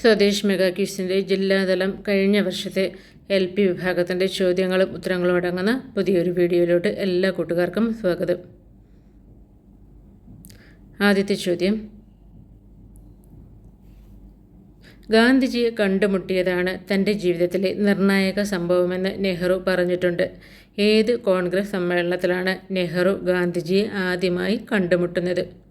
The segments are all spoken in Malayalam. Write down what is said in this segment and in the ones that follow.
സ്വദേശ് മെഗാ കിഡ്സിന്റെ ജില്ലാതലം കഴിഞ്ഞ വർഷത്തെ എൽ പി വിഭാഗത്തിന്റെ ചോദ്യങ്ങളും ഉത്തരങ്ങളും അടങ്ങുന്ന പുതിയൊരു വീഡിയോയിലോട്ട് എല്ലാ കൂട്ടുകാർക്കും സ്വാഗതം. ആദ്യത്തെ ചോദ്യം. ഗാന്ധിജിയെ കണ്ടുമുട്ടിയതാണ് തന്റെ ജീവിതത്തിലെ നിർണായക സംഭവമെന്ന് നെഹ്റു പറഞ്ഞിട്ടുണ്ട്. ഏത് കോൺഗ്രസ് സമ്മേളനത്തിലാണ് നെഹ്റു ഗാന്ധിജിയെ ആദ്യമായി കണ്ടുമുട്ടുന്നത്?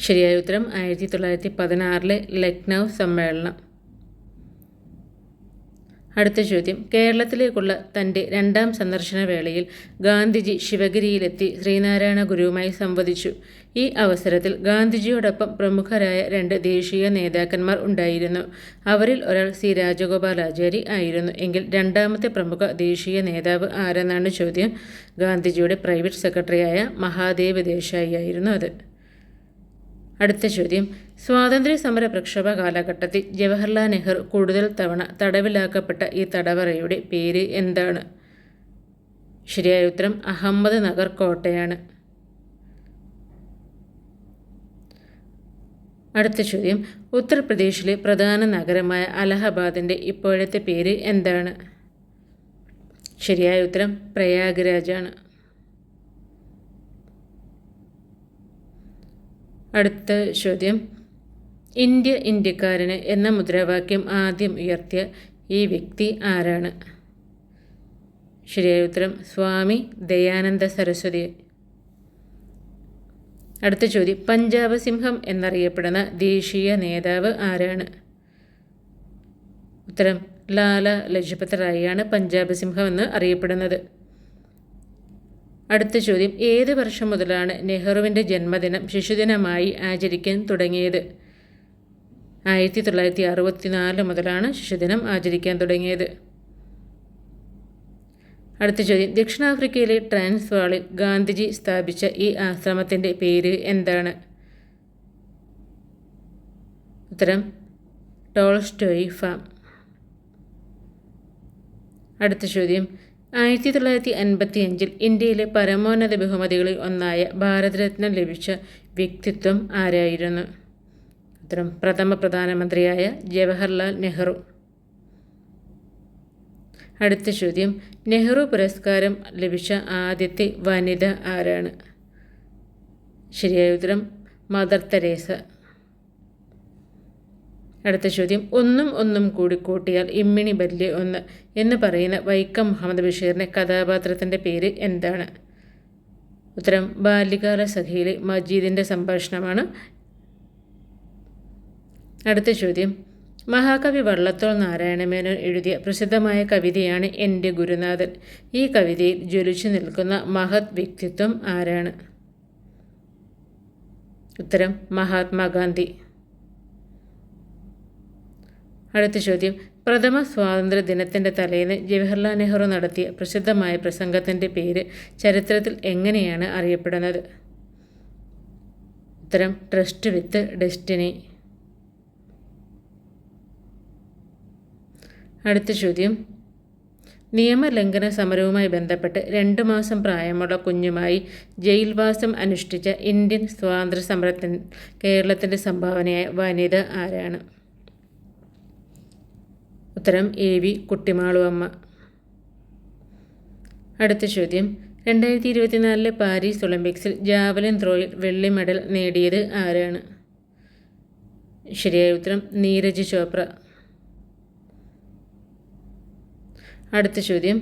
ശരിയായ ഉത്തരം ആയിരത്തി തൊള്ളായിരത്തി പതിനാറിലെ ലക്നൗ സമ്മേളനം. അടുത്ത ചോദ്യം. കേരളത്തിലേക്കുള്ള തന്റെ രണ്ടാം സന്ദർശന വേളയിൽ ഗാന്ധിജി ശിവഗിരിയിലെത്തി ശ്രീനാരായണ ഗുരുവുമായി സംവദിച്ചു. ഈ അവസരത്തിൽ ഗാന്ധിജിയോടൊപ്പം പ്രമുഖരായ രണ്ട് ദേശീയ നേതാക്കന്മാർ ഉണ്ടായിരുന്നു. അവരിൽ ഒരാൾ സി. രാജഗോപാലാചാരി ആയിരുന്നു. എങ്കിൽ രണ്ടാമത്തെ പ്രമുഖ ദേശീയ നേതാവ് ആരെന്നാണ് ചോദ്യം? ഗാന്ധിജിയുടെ പ്രൈവറ്റ് സെക്രട്ടറിയായ മഹാദേവ് ദേശായി ആയിരുന്നു അത്. അടുത്ത ചോദ്യം. സ്വാതന്ത്ര്യ സമര പ്രക്ഷോഭ കാലഘട്ടത്തിൽ ജവഹർലാൽ നെഹ്റു കൂടുതൽ തവണ തടവിലാക്കപ്പെട്ട ഈ തടവറയുടെ പേര് എന്താണ്? ശരിയായ ഉത്തരം അഹമ്മദ് നഗർ കോട്ടയാണ്. അടുത്ത ചോദ്യം. ഉത്തർപ്രദേശിലെ പ്രധാന നഗരമായ അലഹബാദിന്റെ ഇപ്പോഴത്തെ പേര് എന്താണ്? ശരിയായ ഉത്തരം പ്രയാഗ്രാജാണ് അടുത്ത ചോദ്യം. ഇന്ത്യ ഇന്ത്യക്കാരന് എന്ന മുദ്രാവാക്യം ആദ്യം ഉയർത്തിയ ഈ വ്യക്തി ആരാണ്? ശരിയായ ഉത്തരം സ്വാമി ദയാനന്ദ സരസ്വതി. അടുത്ത ചോദ്യം പഞ്ചാബ് സിംഹം എന്നറിയപ്പെടുന്ന ദേശീയ നേതാവ് ആരാണ്? ഉത്തരം ലാല ലജ്പത് റായിയാണ് പഞ്ചാബ് സിംഹം എന്ന് അറിയപ്പെടുന്നത്. അടുത്ത ചോദ്യം ഏത് വർഷം മുതലാണ് നെഹ്റുവിന്റെ ജന്മദിനം ശിശുദിനമായി ആചരിക്കാൻ തുടങ്ങിയത്? ആയിരത്തി തൊള്ളായിരത്തി അറുപത്തിനാല് മുതലാണ് ശിശുദിനം ആചരിക്കാൻ തുടങ്ങിയത്. അടുത്ത ചോദ്യം ദക്ഷിണാഫ്രിക്കയിലെ ട്രാൻസ്വാളിൽ ഗാന്ധിജി സ്ഥാപിച്ച ഈ ആശ്രമത്തിന്റെ പേര് എന്താണ്? ഉത്തരം ടോൾസ്റ്റോയി ഫാം. അടുത്ത ചോദ്യം ആയിരത്തി തൊള്ളായിരത്തി അൻപത്തി അഞ്ചിൽ ഇന്ത്യയിലെ പരമോന്നത ബഹുമതികളിൽ ഒന്നായ ഭാരതരത്നം ലഭിച്ച വ്യക്തിത്വം ആരായിരുന്നു? ഉത്തരം പ്രഥമ പ്രധാനമന്ത്രിയായ ജവഹർലാൽ നെഹ്റു. അടുത്ത ചോദ്യം നെഹ്റു പുരസ്കാരം ലഭിച്ച ആദ്യത്തെ വനിത ആരാണ്? ശരിയായ ഉത്തരം മദർ തെരേസ. അടുത്ത ചോദ്യം. ഒന്നും ഒന്നും കൂടി കൂട്ടിയാൽ ഇമ്മിണി ബല്യ ഒന്ന് എന്ന് പറയുന്ന വൈക്കം മുഹമ്മദ് ബഷീറിന്റെ കഥാപാത്രത്തിന്റെ പേര് എന്താണ്? ഉത്തരം ബാല്യകാല സഖിയിലെ മജീദിന്റെ സംഭാഷണമാണ്. അടുത്ത ചോദ്യം. മഹാകവി വള്ളത്തോൾ നാരായണമേനോൻ എഴുതിയ പ്രസിദ്ധമായ കവിതയാണ് എന്റെ ഗുരുനാഥൻ. ഈ കവിതയിൽ ജ്വലിച്ചു നിൽക്കുന്ന മഹത് വ്യക്തിത്വം ആരാണ്? ഉത്തരം മഹാത്മാഗാന്ധി. അടുത്ത ചോദ്യം. പ്രഥമ സ്വാതന്ത്ര്യ ദിനത്തിന്റെ തലേന്ന് ജവഹർലാൽ നെഹ്റു നടത്തിയ പ്രസിദ്ധമായ പ്രസംഗത്തിന്റെ പേര് ചരിത്രത്തിൽ എങ്ങനെയാണ് അറിയപ്പെടുന്നത്? ഉത്തരം ട്രസ്റ്റ് വിത്ത് ഡെസ്റ്റിനി. അടുത്ത ചോദ്യം. നിയമലംഘന സമരവുമായി ബന്ധപ്പെട്ട് രണ്ട് മാസം പ്രായമുള്ള കുഞ്ഞുമായി ജയിൽവാസം അനുഷ്ഠിച്ച ഇന്ത്യൻ സ്വാതന്ത്ര്യ സമരത്തിന് കേരളത്തിന്റെ സംഭാവനയായ വനിത ആരാണ്? ഉത്തരം എ വി കുട്ടിമാളു അമ്മ അടുത്ത ചോദ്യം. രണ്ടായിരത്തി ഇരുപത്തിനാലിലെ പാരീസ് ഒളിമ്പിക്സിൽ ജാവലിൻ ത്രോയിൽ വെള്ളി മെഡൽ നേടിയത് ആരാണ്? ശരിയായ ഉത്തരം നീരജ് ചോപ്ര. അടുത്ത ചോദ്യം.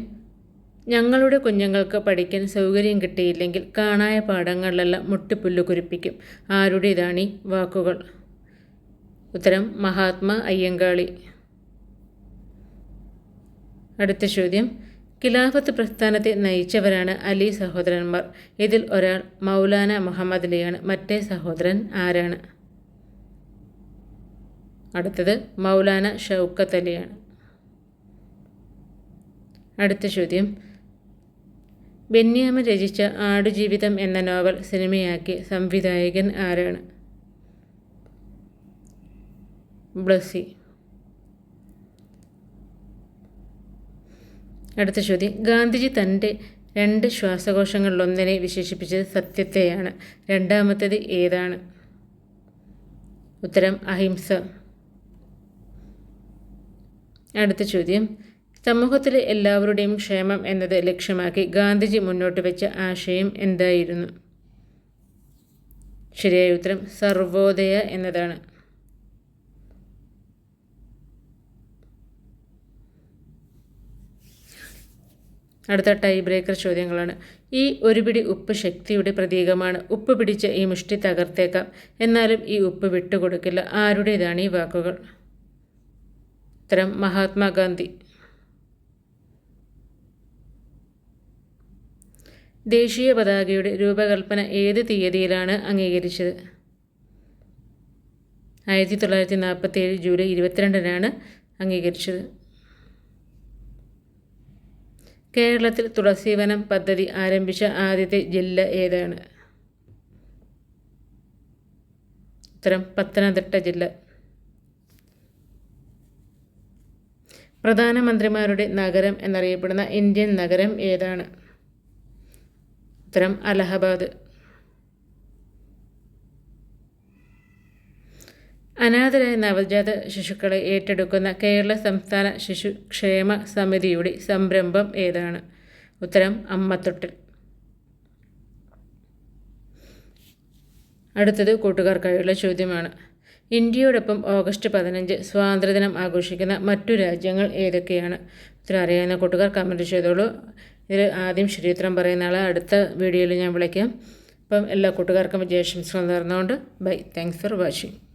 ഞങ്ങളുടെ കുഞ്ഞുങ്ങൾക്ക് പഠിക്കാൻ സൗകര്യം കിട്ടിയില്ലെങ്കിൽ കാണായ പാഠങ്ങളിലെല്ലാം മുട്ടിപ്പുല്ല് കുരിപ്പിക്കും. ആരുടേതാണ് വാക്കുകൾ? ഉത്തരം മഹാത്മാ അയ്യങ്കാളി. അടുത്ത ചോദ്യം. ഖിലാഫത്ത് പ്രസ്ഥാനത്തെ നയിച്ചവരാണ് അലി സഹോദരന്മാർ. ഇതിൽ ഒരാൾ മൗലാന മുഹമ്മദ് അലിയാണ് മറ്റേ സഹോദരൻ ആരാണ്? അടുത്തത് മൗലാന ഷൗക്കത്ത് അലിയാണ്. അടുത്ത ചോദ്യം. ബെന്യാമൻ രചിച്ച ആടുജീവിതം എന്ന നോവൽ സിനിമയാക്കി സംവിധായകൻ ആരാണ്? ബ്ലസ്സി. അടുത്ത ചോദ്യം. ഗാന്ധിജി തന്റെ രണ്ട് ശ്വാസകോശങ്ങളിലൊന്നിനെ വിശേഷിപ്പിച്ചത് സത്യത്തെയാണ്. രണ്ടാമത്തേത് ഏതാണ്? ഉത്തരം അഹിംസ. അടുത്ത ചോദ്യം. സമൂഹത്തിലെ എല്ലാവരുടെയും ക്ഷേമം എന്നത് ലക്ഷ്യമാക്കി ഗാന്ധിജി മുന്നോട്ട് വെച്ച ആശയം എന്തായിരുന്നു? ശരിയായ ഉത്തരം സർവോദയ എന്നതാണ്. അടുത്ത ടൈ ബ്രേക്കർ ചോദ്യങ്ങളാണ്. ഈ ഒരു പിടി ഉപ്പ് ശക്തിയുടെ പ്രതീകമാണ്. ഉപ്പ് പിടിച്ച ഈ മുഷ്ടി തകർത്തേക്കാം. എന്നാലും ഈ ഉപ്പ് വിട്ടുകൊടുക്കില്ല. ആരുടേതാണ് ഈ വാക്കുകൾ? ഉത്തരം മഹാത്മാഗാന്ധി. ദേശീയ പതാകയുടെ രൂപകൽപ്പന ഏത് തീയതിയിലാണ് അംഗീകരിച്ചത്? ആയിരത്തി തൊള്ളായിരത്തി നാൽപ്പത്തി ഏഴ് ജൂലൈ ഇരുപത്തിരണ്ടിനാണ് അംഗീകരിച്ചത്. കേരളത്തിൽ തുളസീവനം പദ്ധതി ആരംഭിച്ച ആദ്യത്തെ ജില്ല ഏതാണ്? ഉത്തരം പത്തനംതിട്ട ജില്ല. പ്രധാനമന്ത്രിമാരുടെ നഗരം എന്നറിയപ്പെടുന്ന ഇന്ത്യൻ നഗരം ഏതാണ്? ഉത്തരം അലഹബാദ്. അനാഥരായ നവജാത ശിശുക്കളെ ഏറ്റെടുക്കുന്ന കേരള സംസ്ഥാന ശിശുക്ഷേമ സമിതിയുടെ സംരംഭം ഏതാണ്? ഉത്തരം അമ്മത്തൊട്ടിൽ. അടുത്തത് കൂട്ടുകാർക്കായുള്ള ചോദ്യമാണ്. ഇന്ത്യയോടൊപ്പം ഓഗസ്റ്റ് പതിനഞ്ച് സ്വാതന്ത്ര്യദിനം ആഘോഷിക്കുന്ന മറ്റു രാജ്യങ്ങൾ ഏതൊക്കെയാണ്? ഉത്തരം അറിയാവുന്ന കൂട്ടുകാർ കമന്റ് ചെയ്തോളൂ. ഇതിൽ ആദ്യം ശരിയുത്തരം പറയുന്ന ആളെ. അടുത്ത വീഡിയോയിൽ ഞാൻ വിളിക്കാം. അപ്പം എല്ലാ കൂട്ടുകാർക്കും വിജയാശംസകൾ നേർന്നുകൊണ്ട് ബൈ. Thanks for watching